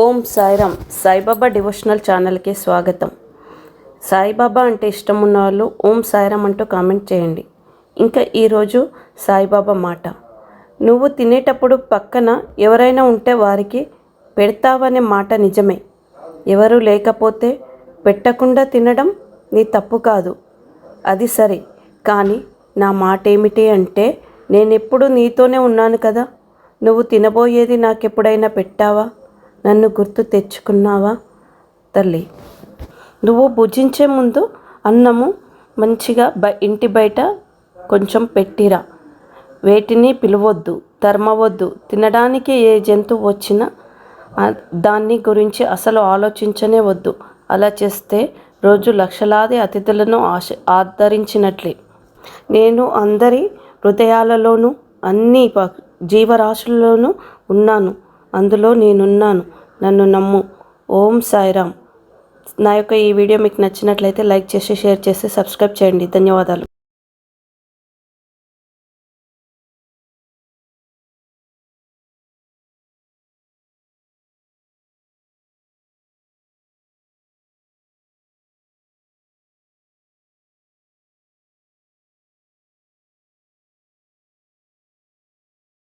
ఓం Sairam Saibaba devotional ఛానల్కి స్వాగతం. సాయిబాబా అంటే ఇష్టం ఉన్న వాళ్ళు ఓం సాయిరామ్ అంటూ కామెంట్ చేయండి. ఇంకా ఈరోజు సాయిబాబా మాట. నువ్వు తినేటప్పుడు పక్కన ఎవరైనా ఉంటే వారికి పెడతావనే మాట నిజమే. ఎవరు లేకపోతే పెట్టకుండా తినడం నీ తప్పు కాదు. అది సరే కానీ నా మాట ఏమిటి అంటే నేనెప్పుడు నీతోనే ఉన్నాను కదా. నువ్వు తినబోయేది నాకెప్పుడైనా పెట్టావా? నన్ను గుర్తు తెచ్చుకున్నావా తల్లి? నువ్వు భుజించే ముందు అన్నము మంచిగా బ ఇంటి బయట కొంచెం పెట్టిరా. వేటిని పిలవద్దు తరమవద్దు తినడానికి ఏ జంతువు వచ్చినా దాన్ని గురించి అసలు ఆలోచించనే వద్దు. అలా చేస్తే రోజు లక్షలాది అతిథులను ఆశ ఆదరించినట్లే. నేను అందరి హృదయాలలోనూ అన్ని ప జీవరాశుల్లోనూ ఉన్నాను. అందులో నేనున్నాను. నన్ను నమ్ము. ఓం సాయిరామ్. నా యొక్క ఈ వీడియో మీకు నచ్చినట్లయితే లైక్ చేసి షేర్ చేసి సబ్స్క్రైబ్ చేయండి. ధన్యవాదాలు.